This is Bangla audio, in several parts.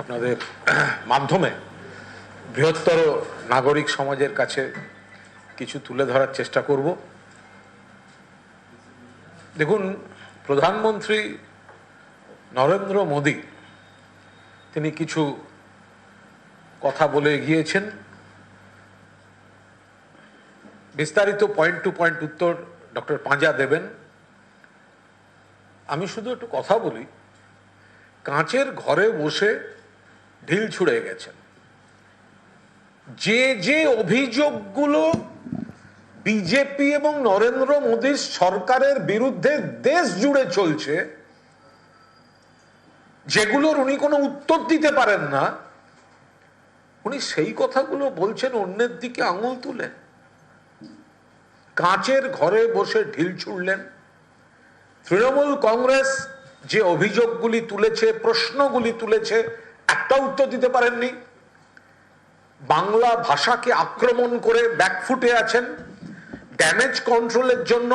আপনাদের মাধ্যমে বৃহত্তর নাগরিক সমাজের কাছে কিছু তুলে ধরার চেষ্টা করব। দেখুন, প্রধানমন্ত্রী নরেন্দ্র মোদী, তিনি কিছু কথা বলে গিয়েছেন বিস্তারিত পয়েন্ট টু পয়েন্ট উত্তর ডক্টর পাঁজা দেবেন। আমি শুধু একটু কথা বলি, কাঁচের ঘরে বসে ঢিল ছুঁড়ে গেছেন। যে যে অভিযোগগুলো বিজেপি এবং নরেন্দ্র মোদীর সরকারের বিরুদ্ধে দেশ জুড়ে চলছে, যেগুলোর উনি কোনো উত্তর দিতে পারেন না, উনি সেই কথাগুলো বলছেন অন্যের দিকে আঙুল তুলে। কাঁচের ঘরে বসে ঢিল ছুড়লেন। তৃণমূল কংগ্রেস যে অভিযোগগুলি তুলেছে, প্রশ্নগুলি তুলেছে একটা উত্তর দিতে পারেননি। বাংলা ভাষাকে আক্রমণ করে ব্যাকফুটে আছেন। ড্যামেজ কন্ট্রোলের জন্য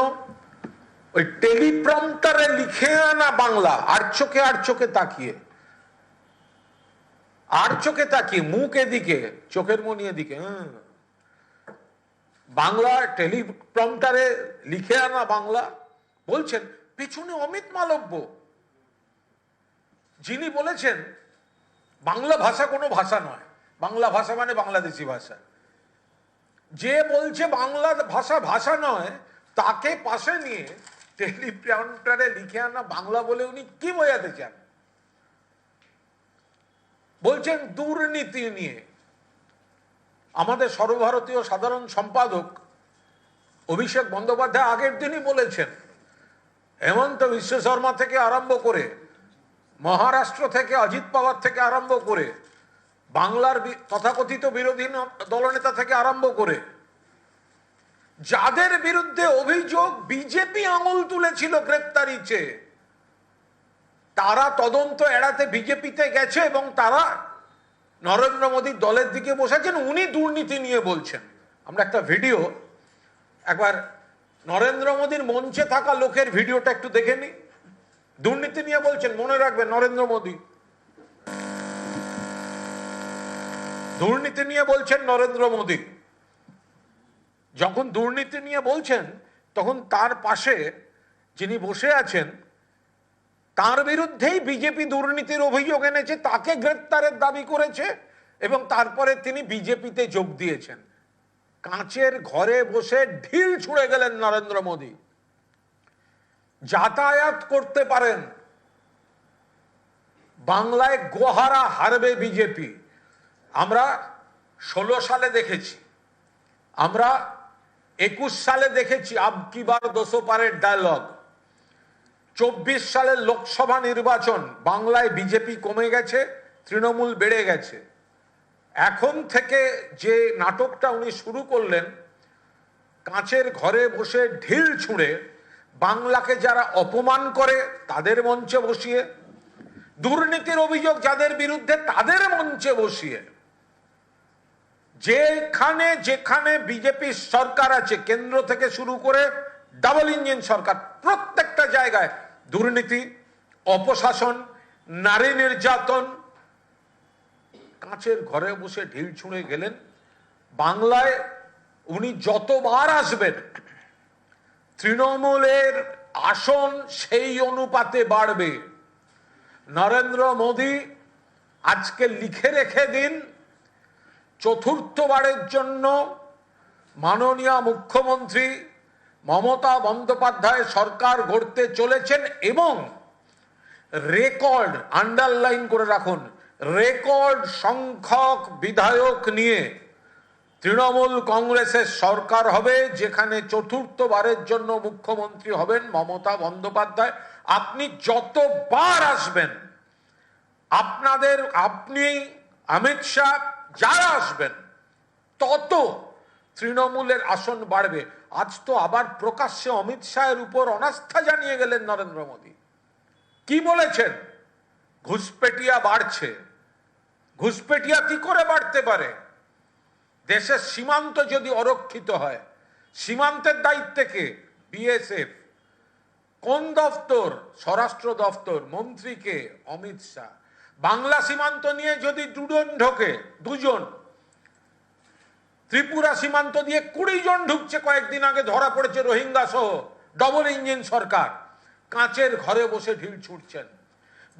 ওই টেলিপ্রম্পটারে লিখে আনা বাংলা, আর চোখে আর চোখে তাকিয়ে। আর চোখে তাকিয়ে, মুখ এদিকে, চোখের মনি এদিকে বাংলা টেলিপ্রম্পটারে লিখে আনা বাংলা, বলছেন, পেছনে অমিত মালব্য। যিনি বলেছেন বাংলা ভাষা কোনো ভাষা নয়। বাংলা ভাষা মানে বাংলাদেশি ভাষা। যে বলছে বাংলা ভাষা ভাষা নয়, তাকে পাশে নিয়ে টেলিপ্রম্পটারে লিখে আনা বাংলা বলে উনি কি বোঝাতে চান? বলছেন, দুর্নীতি নিয়ে। আমাদের সর্বভারতীয় সাধারণ সম্পাদক অভিষেক বন্দ্যোপাধ্যায় আগের দিনই বলেছেন, হেমন্ত বিশ্ব শর্মা থেকে আরম্ভ করে মহারাষ্ট্র থেকে অজিত পাওয়ার থেকে আরম্ভ করে, বাংলার তথাকথিত বিরোধী দলনেতা থেকে আরম্ভ করে, যাদের বিরুদ্ধে অভিযোগ বিজেপি আঙুল তুলেছিল গ্রেপ্তারি চেয়ে, তারা তদন্ত এড়াতে বিজেপিতে গেছে এবং তারা নরেন্দ্র মোদীর দলের দিকে বসেছেন, উনি দুর্নীতি নিয়ে বলছেন। আমরা একটা ভিডিও, একবার নরেন্দ্র মোদীর মঞ্চে থাকা লোকের ভিডিওটা একটু দেখে নি দুর্নীতি নিয়ে বলছেন, মনে রাখবেন, নরেন্দ্র মোদী। দুর্নীতি নিয়ে বলছেন নরেন্দ্র মোদী। যখন দুর্নীতি নিয়ে বলছেন, তখন তার পাশে যিনি বসে আছেন, তার বিরুদ্ধেই বিজেপি দুর্নীতির অভিযোগ এনেছে, তাকে গ্রেপ্তারের দাবি করেছে এবং তারপরে তিনি বিজেপিতে যোগ দিয়েছেন। কাঁচের ঘরে বসে ঢিল ছুঁড়ে গেলেন নরেন্দ্র মোদী। যাতায়াত করতে পারেন। বাংলায় গোহারা হারবে বিজেপি। আমরা ষোলো সালে দেখেছি। আমরা একুশ সালে দেখেছি আবকি বার দোষো পারের ডায়লগ চব্বিশ সালের লোকসভা নির্বাচন, বাংলায় বিজেপি কমে গেছে, তৃণমূল বেড়ে গেছে। এখন থেকে যে নাটকটা উনি শুরু করলেন, কাঁচের ঘরে বসে ঢিল ছুঁড়ে বাংলাকে যারা অপমান করে, তাদের মঞ্চে বসিয়ে, দুর্নীতির অভিযোগ যাদের বিরুদ্ধে, তাদের মঞ্চে বসিয়ে, যেখানে যেখানে বিজেপির সরকার আছে, কেন্দ্র থেকে শুরু করে ডাবল ইঞ্জিন সরকার, প্রত্যেকটা জায়গায় দুর্নীতি, অপশাসন, নারী নির্যাতন। কাঁচের ঘরে বসে ঢিল ছুঁড়ে গেলেন। বাংলায় উনি যতবার আসবেন তৃণমূলের আসন সেই অনুপাতে বাড়বে। নরেন্দ্র মোদী আজকে লিখে রেখে দিন, চতুর্থবারের জন্য মাননীয় মুখ্যমন্ত্রী মমতা বন্দ্যোপাধ্যায় সরকার গড়তে চলেছেন এবং রেকর্ড আন্ডারলাইন করে রাখুন, রেকর্ড সংখ্যক বিধায়ক নিয়ে তৃণমূল কংগ্রেসের সরকার হবে, যেখানে চতুর্থবারের জন্য মুখ্যমন্ত্রী হবেন মমতা বন্দ্যোপাধ্যায়। আপনি যতবার আসবেন, আপনাদের, আপনি, অমিত শাহ, যারা আসবেন, তত তৃণমূলের আসন বাড়বে। আজ তো আবার প্রকাশ্যে অমিত শাহের উপর অনাস্থা জানিয়ে গেলেন নরেন্দ্র মোদী। কি বলেছেন? ঘুষপেটিয়া বাড়ছে। ঘুষপেটিয়া কি করে বাড়তে পারে? দেশের সীমান্ত যদি অরক্ষিত হয়, সীমান্তের দায়িত্বে কে? বিএসএফ কোন দফতর? স্বরাষ্ট্র দফতর মন্ত্রীকে অমিত শাহ। বাংলা সীমান্ত নিয়ে যদি দুজন ঢোকে, দুজন, ত্রিপুরা সীমান্ত দিয়ে কুড়ি জন ঢুকছে কয়েকদিন আগে, ধরা পড়েছে রোহিঙ্গা সহ ডবল ইঞ্জিন সরকার। কাঁচের ঘরে বসে ঢিল ছুটছেন।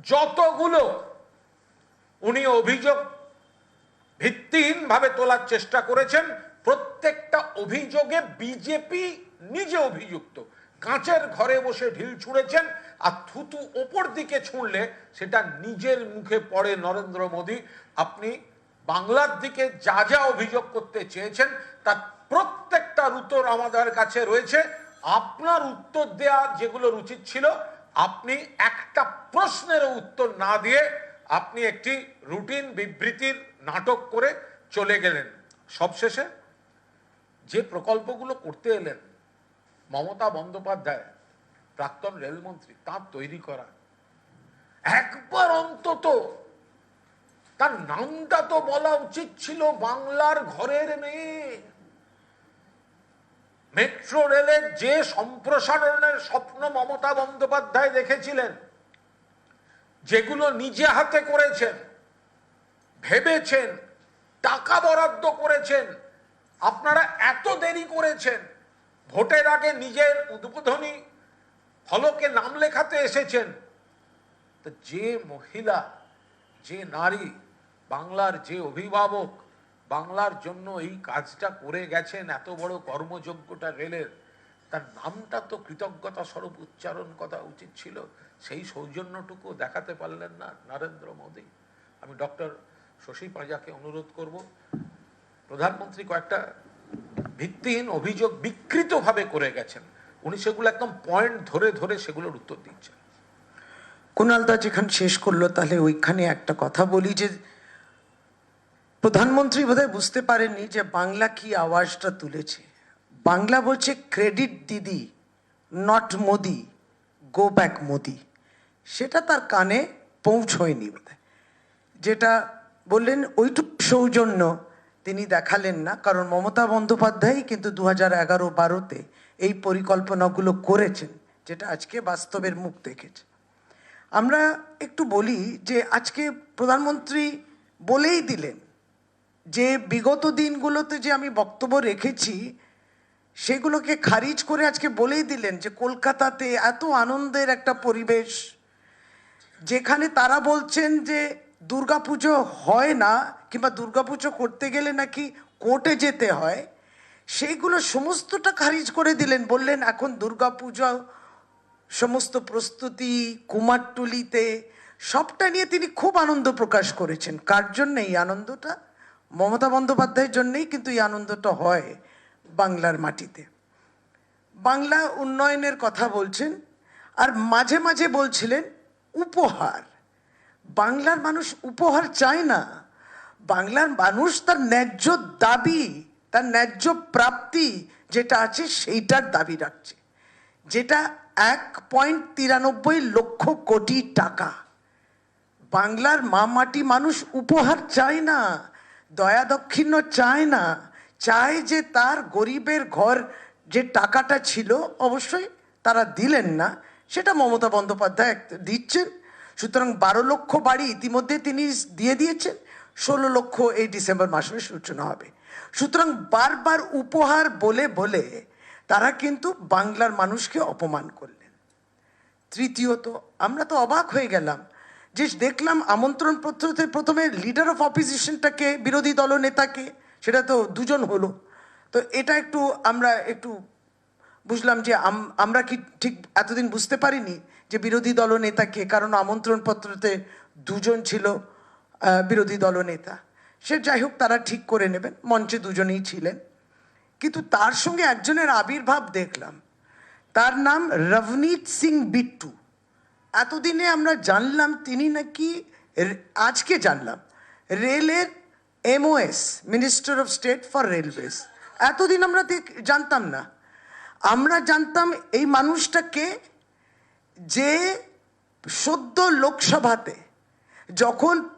যতগুলো উনি অভিযোগ ভিত্তিহীনভাবে তোলার চেষ্টা করেছেন। প্রত্যেকটা অভিযোগে বিজেপি নিজে অভিযুক্ত। কাঁচের ঘরে বসে ঢিল ছুঁড়েছেন আর থুতু ওপর দিকে ছুঁড়লে সেটা নিজের মুখে পড়ে নরেন্দ্র মোদী। আপনি বাংলার দিকে যা যা অভিযোগ করতে চেয়েছেন, তার প্রত্যেকটার উত্তর আমাদের কাছে রয়েছে। আপনার উত্তর দেয়া যেগুলো উচিত ছিল, আপনি একটা প্রশ্নের উত্তর না দিয়ে আপনি একটি রুটিন বিবৃতির নাটক করে চলে গেলেন। সবশেষে যে প্রকল্পগুলো করতে এলেন, মমতা বন্দ্যোপাধ্যায়, প্রাক্তন রেলমন্ত্রী, তার তৈরি করা। একবার অন্তত তার নামটা তো বলা উচিত ছিল বাংলার ঘরের মেয়ে। মেট্রো রেলের যে সম্প্রসারণের স্বপ্ন মমতা বন্দ্যোপাধ্যায় দেখেছিলেন, যেগুলো নিজে হাতে করেছেন ভেবেছেন, টাকা বরাদ্দ করেছেন, আপনারা এত দেরি করেছেন, ভোটের আগে নিজের উদ্বোধনী ফলকে নাম লেখাতে এসেছেন। তো যে মহিলা, যে নারী, বাংলার যে অভিভাবক, বাংলার জন্য এই কাজটা করে গেছেন, এত বড় কর্মযোগ্যটা রেলের তার নামটা তো কৃতজ্ঞতা স্বরূপ উচ্চারণ করা উচিত ছিল, সেই সৌজন্যটুকু দেখাতে পারলেন না নরেন্দ্র মোদী। আমি ডক্টর শশী পাঁজাকে অনুরোধ করব, প্রধানমন্ত্রী কয়েকটা ভিত্তিহীন অভিযোগ বিকৃতভাবে করে গেছেন। উনি সেগুলো একদম পয়েন্ট ধরে ধরে সেগুলোর উত্তর দিচ্ছেন। কুণালদা যেখানে শেষ করল, তাহলে ওইখানে একটা কথা বলি যে, প্রধানমন্ত্রী বোধহয় বুঝতে পারেননি যে বাংলা কি আওয়াজটা তুলেছে। বাংলা বলছে ক্রেডিট দিদি not Modi go back Modi. সেটা তার কানে পৌঁছয়নি বোধহয়। যেটা বললেন, ওইটুকু সৌজন্য তিনি দেখালেন না, কারণ মমতা বন্দ্যোপাধ্যায় কিন্তু দু হাজার এগারো বারোতে এই পরিকল্পনাগুলো করেছেন, যেটা আজকে বাস্তবের মুখ দেখেছে। আমরা একটু বলি যে আজকে প্রধানমন্ত্রী বলেই দিলেন যে বিগত দিনগুলোতে যে আমি বক্তব্য রেখেছি, সেগুলোকে খারিজ করে আজকে বলেই দিলেন যে কলকাতাতে এত আনন্দের একটা পরিবেশ, যেখানে তারা বলছেন যে দুর্গাপুজো হয় না কিংবা দুর্গাপুজো করতে গেলে নাকি কোর্টে যেতে হয়, সেইগুলো সমস্তটা খারিজ করে দিলেন, বললেন এখন দুর্গাপুজো, সমস্ত প্রস্তুতি, কুমারটুলিতে, সবটা নিয়ে তিনি খুব আনন্দ প্রকাশ করেছেন। কার জন্য এই আনন্দটা? মমতা বন্দ্যোপাধ্যায়ের জন্যেই কিন্তু এই আনন্দটা হয় বাংলার মাটিতে। বাংলা উন্নয়নের কথা বলছেন, আর মাঝে মাঝে বলছিলেন উপহার। বাংলার মানুষ উপহার চায় না। বাংলার মানুষ তার ন্যায্য দাবি, তার ন্যায্য প্রাপ্তি যেটা আছে সেইটার দাবি রাখছে। যেটা এক পয়েন্ট তিরানব্বই লক্ষ কোটি টাকা। বাংলার মা মাটি মানুষ উপহার চায় না, দয়া দক্ষিণ্য চায় না, চায় যে তার গরিবের ঘর যে টাকাটা ছিল অবশ্যই তারা দিলেন না। সেটা মমতা বন্দ্যোপাধ্যায় দিচ্ছেন। সুতরাং বারো লক্ষ বাড়ি ইতিমধ্যে তিনি দিয়ে দিয়েছেন, ষোলো লক্ষ এই ডিসেম্বর মাসের সূচনা হবে। সুতরাং বারবার উপহার বলে বলে তারা কিন্তু বাংলার মানুষকে অপমান করলেন। তৃতীয়ত, আমরা তো অবাক হয়ে গেলাম যে দেখলাম আমন্ত্রণ পত্রতে প্রথমে লিডার অফ অপোজিশনটাকে বিরোধী দলনেতাকে সেটা তো দুজন হলো। তো এটা একটু আমরা একটু বুঝলাম যে আম- আমরা কি ঠিক এতদিন বুঝতে পারিনি যে বিরোধী দলনেতাকে কারণ আমন্ত্রণ পত্রতে দুজন ছিল বিরোধী দলনেতা সে যাই হোক, তারা ঠিক করে নেবেন, মঞ্চে দুজনেই ছিলেন। কিন্তু তার সঙ্গে একজনের আবির্ভাব দেখলাম। তার নাম রভনীত সিং বিট্টু। এতদিনে আমরা জানলাম তিনি নাকি আজকে জানলাম, রেলের MOS, minister of state for railways. এতদিন আমরা জানতাম না। আমরা জানতাম এই মানুষটাকে যে সদ্য লোকসভাতে যখন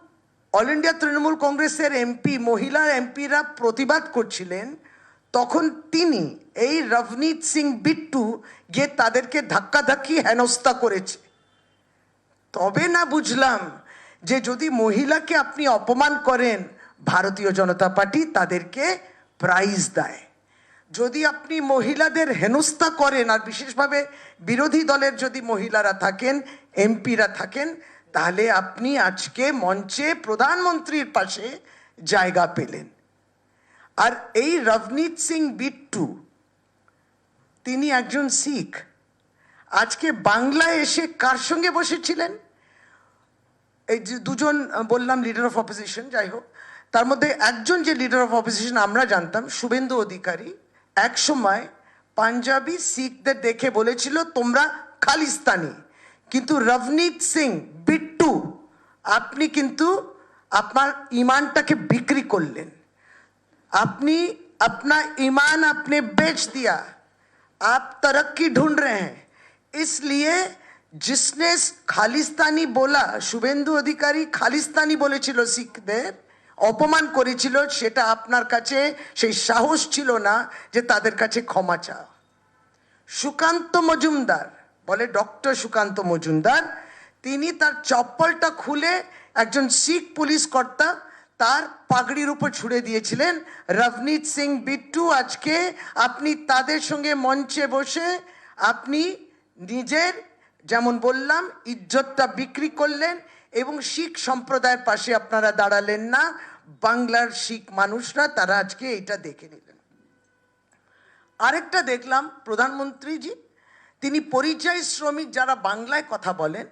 অল ইন্ডিয়া তৃণমূল কংগ্রেসের এমপি, মহিলা এমপিরা প্রতিবাদ করছিলেন, তখন তিনি এই রভনীত সিং বিট্টু গিয়ে তাদেরকে ধাক্কাধাক্কি হেনস্থা করেছে। তবে না বুঝলাম যে যদি মহিলাকে আপনি অপমান করেন, ভারতীয় জনতা পার্টি তাদেরকে প্রাইজ দেয়। যদি আপনি মহিলাদের হেনস্থা করেন, আর বিশেষভাবে বিরোধী দলের যদি মহিলারা থাকেন, এমপিরা থাকেন, তাহলে আপনি আজকে মঞ্চে প্রধানমন্ত্রীর পাশে জায়গা পেলেন। আর এই রবনীত সিং বিট্টু, তিনি একজন শিখ। আজকে বাংলায় এসে কার সঙ্গে বসেছিলেন? এই যে দুজন, বললাম লিডার অফ অপোজিশন যাই হোক। তার মধ্যে একজন যে লিডার অফ অপোজিশন আমরা জানতাম, শুভেন্দু অধিকারী। এক সময় পাঞ্জাবি শিখদের দেখে বলেছিল তোমরা খালিস্তানি কিন্তু রবনীত সিং বিট্টু আপনি কিন্তু আপনার ইমানটাকে বিক্রি করলেন अपनी अपना ईमान आपने बेच दिया आप तरक्की ढूंढ रहे हैं इसलिए जिसने খালিস্তানি বলা শুভেন্দু অধিকারী খালিস্তানি বলেছিল শিখদের অপমান করেছিল, সেটা আপনার কাছে সেই সাহস ছিল না যে তাদের কাছে ক্ষমা চাও। সুকান্ত মজুমদার, বলে ডক্টর সুকান্ত মজুমদার, তিনি তার চপ্পলটা খুলে একজন শিখ পুলিশ কর্তা তার পাগড়ির উপর ছুড়ে দিয়েছিলেন, রবনীত সিং বিট্টু, আজকে আপনি তাদের সঙ্গে মঞ্চে বসে আপনি নিজের, যেমন বললাম, ইজ্জতটা বিক্রি করলেন এবং শিখ সম্প্রদায়ের পাশে আপনারা দাঁড়ালেন না বাংলার শিখ মানুষরা তারা আজকে এটা দেখে নিলেন। আরেকটা দেখলাম প্রধানমন্ত্রীজি, তিনি পরিযায়ী শ্রমিক যারা বাংলায় কথা বলেন,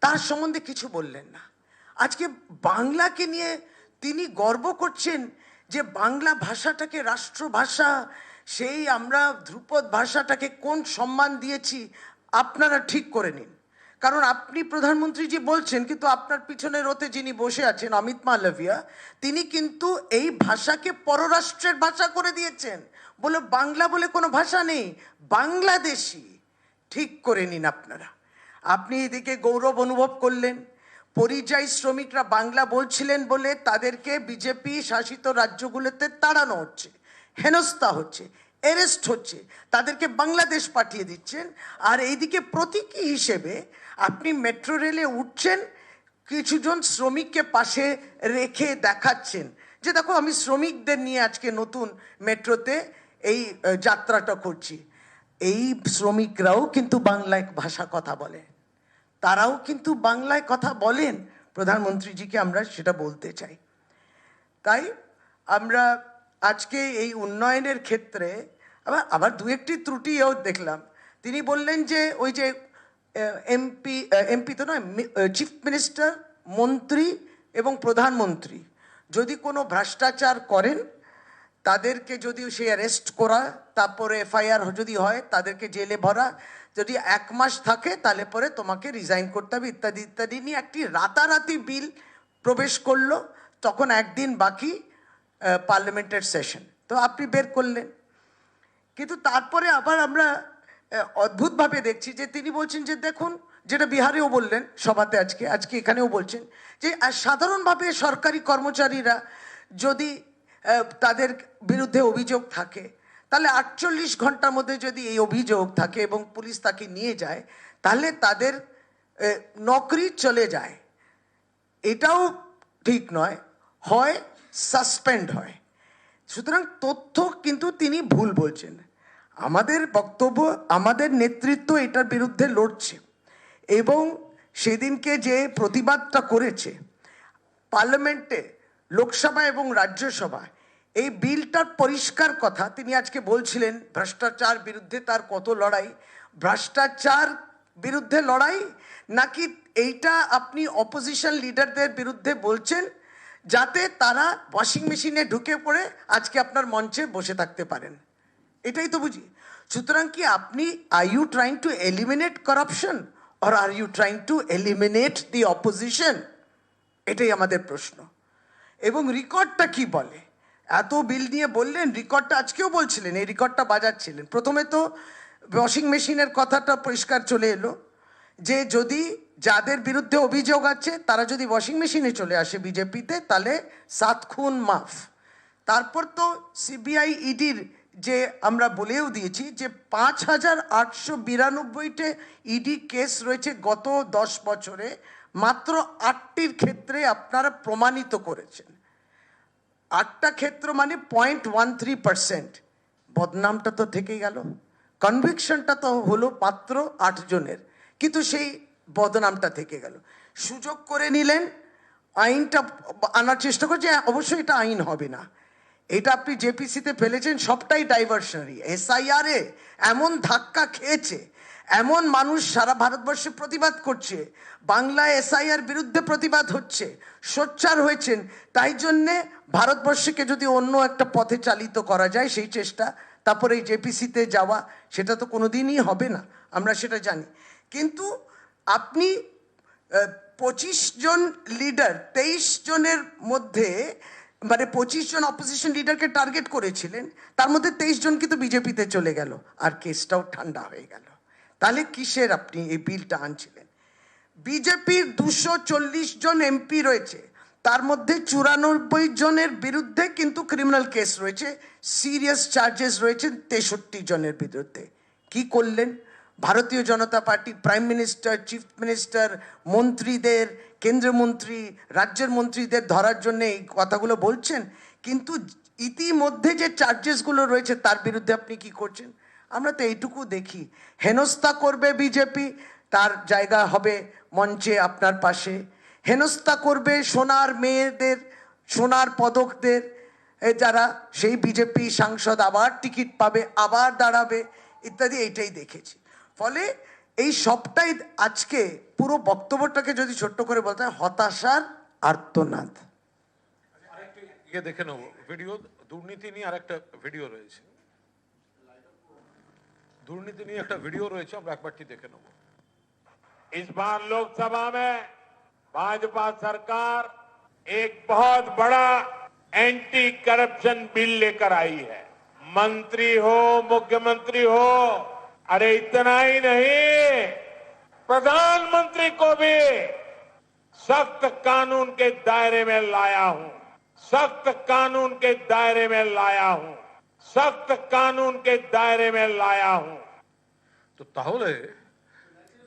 তার সম্বন্ধে কিছু বললেন না। আজকে বাংলাকে নিয়ে তিনি গর্ব করছেন যে বাংলা ভাষাটাকে, রাষ্ট্রভাষা, সেই আমরা ধ্রুপদ ভাষাটাকে কোন সম্মান দিয়েছি, আপনারা ঠিক করে নিন। কারণ আপনি প্রধানমন্ত্রী যে বলছেন, কিন্তু আপনার পিছনে রোতে যিনি বসে আছেন, অমিত মালভিয়া, তিনি কিন্তু এই ভাষাকে পররাষ্ট্রের ভাষা করে দিয়েছেন। বলে বাংলা বলে কোনো ভাষা নেই, বাংলাদেশি। ঠিক করে নিন আপনারা। আপনি এদিকে গৌরব অনুভব করলেন। পরিযায়ী শ্রমিকরা বাংলা বলছিলেন বলে তাদেরকে বিজেপি শাসিত রাজ্যগুলোতে তাড়ানো হচ্ছে, হেনস্থা হচ্ছে। অ্যারেস্ট হচ্ছে, তাদেরকে বাংলাদেশ পাঠিয়ে দিচ্ছেন। আর এইদিকে প্রতীকী হিসেবে আপনি মেট্রো রেলে উঠছেন, কিছুজন শ্রমিককে পাশে রেখে দেখাচ্ছেন যে, দেখো, আমি শ্রমিকদের নিয়ে আজকে নতুন মেট্রোতে এই যাত্রাটা করছি। এই শ্রমিকরাও কিন্তু বাংলায় ভাষা কথা বলে। তারাও কিন্তু বাংলায় কথা বলেন। প্রধানমন্ত্রীজিকে আমরা সেটা বলতে চাই। তাই আমরা আজকে এই উন্নয়নের ক্ষেত্রে, আবার আবার দু একটি ত্রুটিও দেখলাম। তিনি বললেন যে, ওই যে এমপি এমপি তো নয় চিফ মিনিস্টার, মন্ত্রী এবং প্রধানমন্ত্রী। যদি কোনো ভ্রষ্টাচার করেন, তাদেরকে যদি সে অ্যারেস্ট করা, তারপরে এফআইআর যদি হয়, তাদেরকে জেলে ভরা, যদি এক মাস থাকে, তাহলে পরে তোমাকে রিজাইন করতে হবে, ইত্যাদি ইত্যাদি নিয়ে একটি রাতারাতি বিল প্রবেশ করল। তখন একদিন বাকি পার্লামেন্টের সেশন তো আপনি বের করলেন। কিন্তু তারপরে আবার আমরা অদ্ভুতভাবে দেখছি যে তিনি বলছেন যে দেখুন, যেটা বিহারেও বললেন, সভাতে আজকে আজকে এখানেও বলছেন যে সাধারণভাবে সরকারি কর্মচারীরা যদি তাদের বিরুদ্ধে অভিযোগ থাকে, তাহলে আটচল্লিশ ঘণ্টার মধ্যে যদি এই অভিযোগ থাকে এবং পুলিশ তাকে নিয়ে যায়, তাহলে তাদের নকরি চলে যায়। এটাও ঠিক নয়। হয় সাসপেন্ড হয়। সুতরাং তথ্য কিন্তু তিনি ভুল বলছেন। আমাদের বক্তব্য, আমাদের নেতৃত্ব এটার বিরুদ্ধে লড়ছে এবং সেদিনকে যে প্রতিবাদটা করেছে, পার্লামেন্টে, লোকসভা এবং রাজ্যসভা, এই বিলটার পরিষ্কার কথা তিনি আজকে বলছিলেন, ভ্রষ্টাচার বিরুদ্ধে তার কত লড়াই? ভ্রষ্টাচার বিরুদ্ধে লড়াই? নাকি এইটা আপনি অপোজিশন লিডারদের বিরুদ্ধে বলছেন যাতে তারা ওয়াশিং মেশিনে ঢুকে পড়ে আজকে আপনার মঞ্চে বসে থাকতে পারেন। এটাই তো বুঝি। সুতরাং কি আপনি are you trying to eliminate corruption or are you trying to eliminate the opposition এটাই আমাদের প্রশ্ন। এবং রেকর্ডটা কি বলে? এত বিল নিয়ে বললেন, রেকর্ডটা আজকেও বলছিলেন, এই রেকর্ডটা বাজাচ্ছিলেন। প্রথমে তো ওয়াশিং মেশিনের কথাটা পরিষ্কার চলে এলো যে যদি যাদের বিরুদ্ধে অভিযোগ আছে, তারা যদি ওয়াশিং মেশিনে চলে আসে বিজেপিতে, তাহলে সাত খুন মাফ। তারপর তো সিবিআই ইডির যে আমরা বলেও দিয়েছি যে পাঁচ হাজার আটশো বিরানব্বইটে ইডি কেস রয়েছে গত দশ বছরে, মাত্র আটটির ক্ষেত্রে আপনারা প্রমাণিত করেছেন। আটটা ক্ষেত্র মানে পয়েন্ট ওয়ান থ্রি পার্সেন্ট বদনামটা তো থেকে গেল। কনভিকশনটা তো হলো মাত্র আটজনের। কিন্তু সেই বদনামটা থেকে গেল। সুযোগ করে নিলেন, আইনটা আনার চেষ্টা করছে অবশ্যই এটা আইন হবে না। এটা আপনি জেপিসিতে ফেলেছেন, সবটাই ডাইভার্সনারি এসআইআর এমন ধাক্কা খেয়েছে, এমন মানুষ সারা ভারতবর্ষে প্রতিবাদ করছে, বাংলায় এসআইআর বিরুদ্ধে প্রতিবাদ হচ্ছে, সোচ্চার হয়েছেন, তাই জন্যে ভারতবর্ষকে যদি অন্য একটা পথে চালিত করা যায়, সেই চেষ্টা, তারপরে এই জেপিসিতে যাওয়া, সেটা তো কোনোদিনই হবে না, আমরা সেটা জানি। কিন্তু আপনি পঁচিশ জন লিডার তেইশ জনের মধ্যে মানে পঁচিশ জন অপোজিশন লিডারকে টার্গেট করেছিলেন, তার মধ্যে তেইশ জন কিন্তু বিজেপিতে চলে গেল, আর কেসটাও ঠান্ডা হয়ে গেল। তাহলে কিসের আপনি এই বিলটা আনছিলেন? বিজেপির দুশো চল্লিশ জন এমপি রয়েছে, তার মধ্যে চুরানব্বই জনের বিরুদ্ধে কিন্তু ক্রিমিনাল কেস রয়েছে সিরিয়াস চার্জেস রয়েছে তেষট্টি জনের বিরুদ্ধে। কি করলেন? Bharatiya Janata Party prime minister chief minister মন্ত্রীদের, কেন্দ্রীয় মন্ত্রী, রাজ্যের মন্ত্রীদের ধরার জন্য এই কথাগুলো বলছেন। কিন্তু ইতিমধ্যে যে চার্জেসগুলো রয়েছে, তার বিরুদ্ধে আপনি কি করছেন? আমরা তো এইটুকু দেখি। হেনস্থা করবে বিজেপি, তার জায়গা হবে মঞ্চে আপনার পাশে। হেনস্থা করবে সোনার মেয়েদের, সোনার পদকদের যারা, সেই বিজেপি সাংসদ আবার টিকিট পাবে, আবার দাঁড়াবে, ইত্যাদি, এইটাই দেখেছি। ফলে এই সবটাই আজকে পুরো বক্তব্যটাকে যদি ছোট্ট করে বলতে হয় হতাশার আর্তনাদ আরেকটি ইয়ে দেখে নেবো ভিডিও দুর্নীতি নিয়ে আরেকটা ভিডিও রয়েছে দুর্নীতি নিয়ে একটা ভিডিও রয়েছে আমরা একবারটি দেখে নেবো इस बार लोकसभा में भाजपा सरकार एक बहुत बड़ा एंटी करप्शन बिल लेकर आई है मंत्री हो मुख्यमंत्री हो अरे इतना ही नहीं प्रधानमंत्री को भी सख्त कानून के दायरे में लाया हूं सख्त कानून के दायरे में लाया हूं सख्त कानून के दायरे में लाया हूं তো তাহলে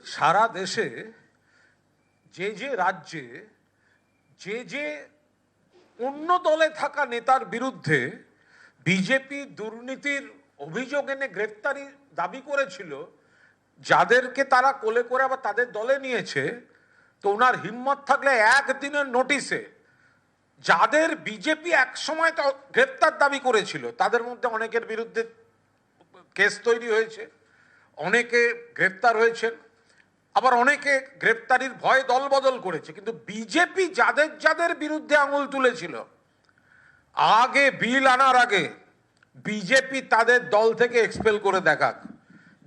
সারা দেশে যে যে রাজ্যে যে যে অন্য দলে থাকা নেতার বিরুদ্ধে বিজেপি দুর্নীতির অভিযোগ এনে গ্রেপ্তারি দাবি করেছিল, যাদেরকে তারা কোলে করে আবার তাদের দলে নিয়েছে, তো ওনার হিম্মত থাকলে একদিনের নোটিশে যাদের বিজেপি একসময় গ্রেপ্তার দাবি করেছিল, তাদের মধ্যে অনেকের বিরুদ্ধে কেস তৈরি হয়েছে, অনেকে গ্রেপ্তার হয়েছেন, আবার অনেকে গ্রেপ্তারির ভয় দলবদল করেছে, কিন্তু বিজেপি যাদের যাদের বিরুদ্ধে আঙুল তুলেছিল, আগে বিল আনার আগে বিজেপি তাদের দল থেকে এক্সপেল করে দেখাক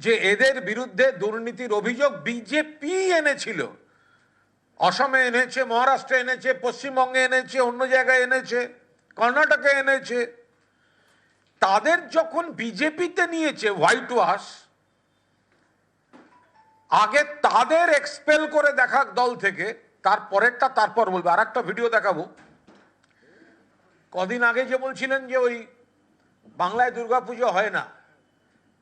যে এদের বিরুদ্ধে দুর্নীতির অভিযোগ বিজেপি এনেছিল। অসমে এনেছে, মহারাষ্ট্রে এনেছে, পশ্চিমবঙ্গে এনেছে, অন্য জায়গায় এনেছে, কর্ণাটকে এনেছে। তাদের যখন বিজেপিতে নিয়েছে হোয়াইট ওয়াশ আগে তাদের এক্সপেল করে দেখাক দল থেকে, তারপরেরটা, তারপর বলব। আর একটা ভিডিও দেখাবো। কদিন আগে যে বলছিলেন যে ওই বাংলায় দুর্গাপুজো হয় না।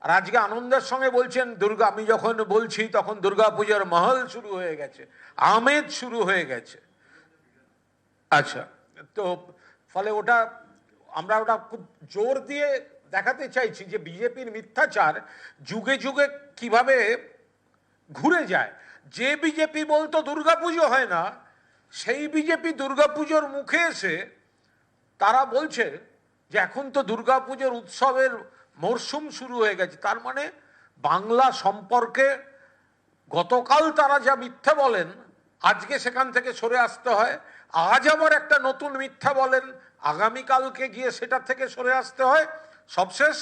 আর আজকে আনন্দের সঙ্গে বলছেন, দুর্গা, আমি যখন বলছি তখন দুর্গাপুজোর মহল শুরু হয়ে গেছে, আমেজ শুরু হয়ে গেছে। আচ্ছা তো ফলে ওটা, আমরা ওটা খুব জোর দিয়ে দেখাতে চাইছি যে বিজেপির মিথ্যাচার যুগে যুগে কীভাবে ঘুরে যায়। যে বিজেপি বলতো দুর্গাপুজো হয় না, সেই বিজেপি দুর্গাপুজোর মুখে এসে তারা বলছে যে এখন তো দুর্গাপুজোর উৎসবের মরশুম শুরু হয়ে গেছে। তার মানে বাংলা সম্পর্কে গতকাল তারা যা মিথ্যা বলেন, আজকে সেখান থেকে সরে আসতে হয়। আজ আবার একটা নতুন মিথ্যা বলেন, আগামীকালকে গিয়ে সেটা থেকে সরে আসতে হয়। সবশেষ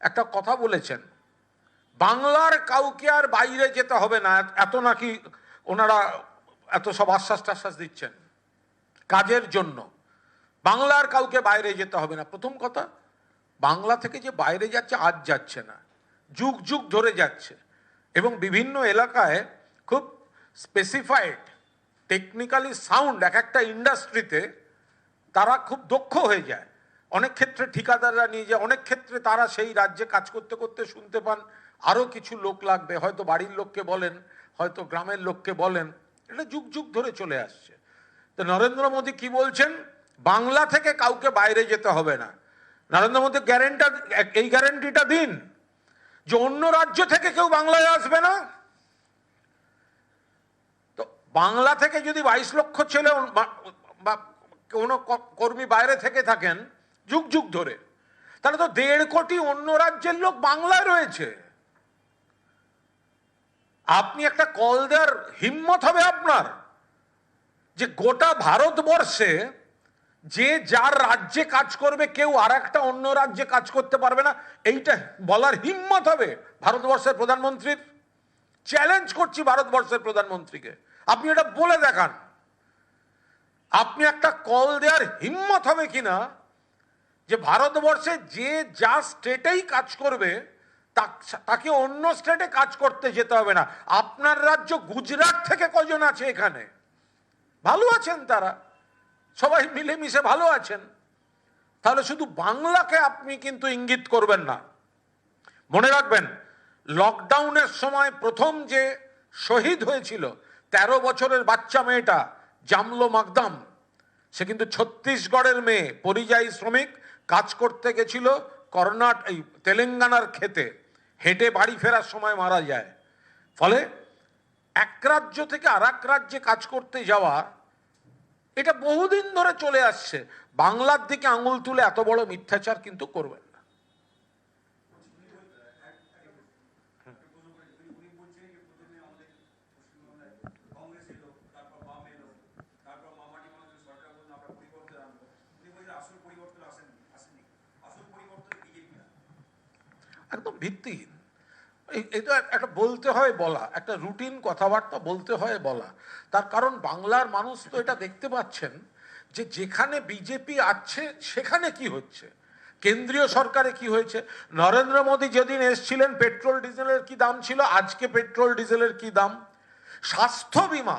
একটা কথা বলেছেন, বাংলার কাউকে আর বাইরে যেতে হবে না। এত নাকি ওনারা এত সব আশ্বাস টাশ্বাস দিচ্ছেন কাজের জন্য। বাংলার কাউকে বাইরে যেতে হবে না। প্রথম কথা, বাংলা থেকে যে বাইরে যাচ্ছে, আজ যাচ্ছে না। যুগ যুগ ধরে যাচ্ছে। এবং বিভিন্ন এলাকায় খুব স্পেসিফাইড টেকনিক্যালি সাউন্ড এক একটা ইন্ডাস্ট্রিতে তারা খুব দক্ষ হয়ে যায়। অনেক ক্ষেত্রে ঠিকাদাররা নিয়ে যায়, অনেক ক্ষেত্রে তারা সেই রাজ্যে কাজ করতে করতে শুনতে পান। আরও কিছু লোক লাগবে, হয়তো বাড়ির লোককে বলেন, হয়তো গ্রামের লোককে বলেন। এটা যুগ যুগ ধরে চলে আসছে। তো নরেন্দ্র মোদী কি বলছেন? বাংলা থেকে কাউকে বাইরে যেতে হবে না। নরেন্দ্র মোদী গ্যারেন্টা এই গ্যারেন্টিটা দিন। যে অন্য রাজ্য থেকে কেউ বাংলায় আসবে না। তো বাংলা থেকে যদি বাইশ লক্ষ ছেলে বা- কোনো কর্মী বাইরে থেকে থাকেন, যুগ যুগ ধরে, তাহলে তো দেড় কোটি অন্য রাজ্যের লোক বাংলায় রয়েছে। আপনি একটা কল দেওয়ার হিম্মত হবে আপনার যে গোটা ভারতবর্ষে যে যার রাজ্যে কাজ করবে, কেউ আর একটা অন্য রাজ্যে কাজ করতে পারবে না। এইটা বলার হিম্মত হবে ভারতবর্ষের প্রধানমন্ত্রীর? চ্যালেঞ্জ করছি ভারতবর্ষের প্রধানমন্ত্রীকে। আপনি এটা বলে দেখান। আপনি একটা কল দেওয়ার হিম্মত হবে কিনা? যে ভারতবর্ষে যে যা স্টেটেই কাজ করবে, তাকে অন্য স্টেটে কাজ করতে যেতে হবে না। আপনার রাজ্য গুজরাট থেকে কজন আছে এখানে? ভালো আছেন তারা। সবাই মিলেমিশে ভালো আছেন। তাহলে শুধু বাংলাকে আপনি কিন্তু ইঙ্গিত করবেন না। মনে রাখবেন, লকডাউনের সময় প্রথম যে শহীদ হয়েছিল, তেরো বছরের বাচ্চা মেয়েটা, জামলো মাকদাম, সে কিন্তু ছত্তিশগড়ের মেয়ে, পরিযায়ী শ্রমিক, কাজ করতে গেছিল কর্ণাট, এই তেলেঙ্গানার খেতে হেঁটে বাড়ি ফেরার সময় মারা যায়। ফলে এক রাজ্য থেকে আর রাজ্যে কাজ করতে যাওয়া এটা বহুদিন ধরে চলে আসছে। বাংলার দিকে আঙুল তুলে এত বড় মিথ্যাচার কিন্তু করবেন না। একদম ভিত্তিহীন। এটা একটা বলতে হয় বলা, একটা রুটিন কথাবার্তা বলতে হয় বলা। তার কারণ বাংলার মানুষ তো এটা দেখতে পাচ্ছেন যে যেখানে বিজেপি আছে, সেখানে কি হচ্ছে? কেন্দ্রীয় সরকারে কি হয়েছে? নরেন্দ্র মোদী যেদিন এসছিলেন, পেট্রোল ডিজেলের কি দাম ছিল? আজকে পেট্রোল ডিজেলের কি দাম? স্বাস্থ্য বিমা,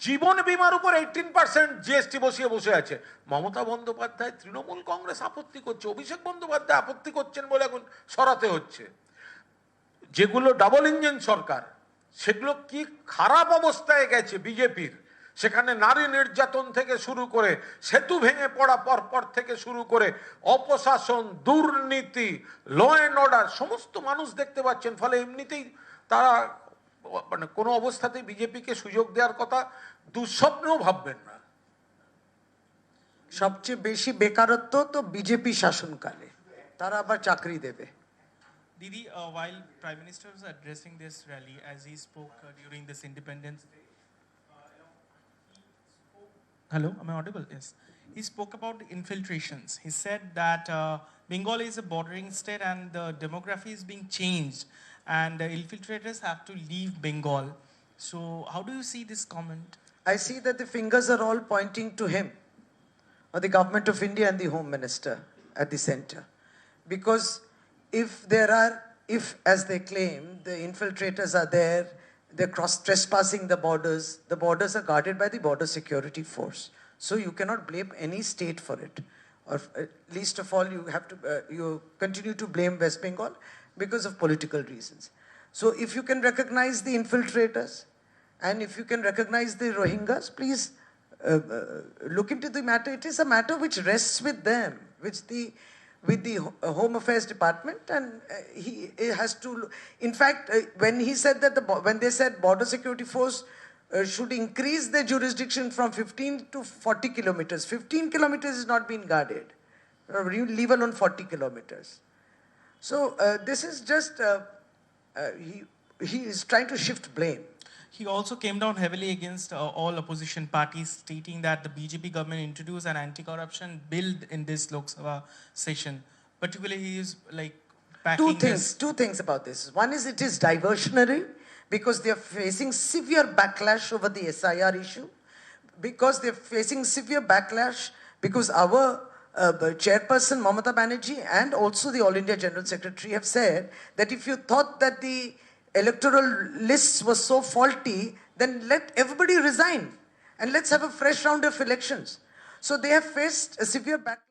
জীবন বিমার উপর এইটিন পার্সেন্ট জিএসটি বসিয়ে বসে আছে। মমতা বন্দ্যোপাধ্যায়, তৃণমূল কংগ্রেস আপত্তি করছে, অভিষেক বন্দ্যোপাধ্যায় আপত্তি করছেন বলে এখন সরাতে হচ্ছে। যেগুলো ডাবল ইঞ্জিন সরকার, সেগুলো কি খারাপ অবস্থায় গেছে বিজেপির? সেখানে নারী নির্যাতন থেকে শুরু করে, সেতু ভেঙে পড়া পরপর থেকে শুরু করে, অপশাসন, দুর্নীতি ল অ্যান্ড অর্ডার সমস্ত মানুষ দেখতে পাচ্ছেন। ফলে এমনিতেই তারা মানে কোনো অবস্থাতেই বিজেপিকে সুযোগ দেওয়ার কথা দুঃস্বপ্নেও ভাববেন না। সবচেয়ে বেশি বেকারত্ব তো বিজেপি শাসনকালে। তারা আবার চাকরি দেবে। Didi, uh, while Prime Minister was addressing this rally, as he spoke uh, during this Independence Day, uh, hello, am I audible? Yes. He spoke about infiltrations. He said that uh, Bengal is a bordering state and the demography is being changed, and the infiltrators have to leave Bengal. So, how do you see this comment? I see that the fingers are all pointing to him, or the government of India and the Home Minister at the center. Because if there are, if as they claim, the infiltrators are there, they're cross trespassing the borders, the borders are guarded by the border security force. So you cannot blame any state for it. Or uh, least of all, you have to, uh, you continue to blame West Bengal because of political reasons. So if you can recognize the infiltrators, and if you can recognize the Rohingyas, please uh, uh, look into the matter. It is a matter which rests with them, which the with the uh, Home Affairs Department, and uh, he, has to. In fact, uh, when he said that the when they said Border Security Force should increase their jurisdiction from 15 to 40 kilometers, 15 kilometers is not being guarded. You leave alone 40 kilometers. So uh, this is just uh, uh, he he is trying to shift blame. He also came down heavily against uh, all opposition parties, stating that the BJP government introduced an anti-corruption bill in this Lok Sabha session. Particularly, he is like backing Two things, two things about this. One is it is diversionary because they are facing severe backlash over the SIR issue, because they are facing severe backlash because our uh, chairperson Mamata Banerjee and also the All India General Secretary have said that if you thought that the electoral lists were so faulty, then let everybody resign and let's have a fresh round of elections. So they have faced a severe backlash.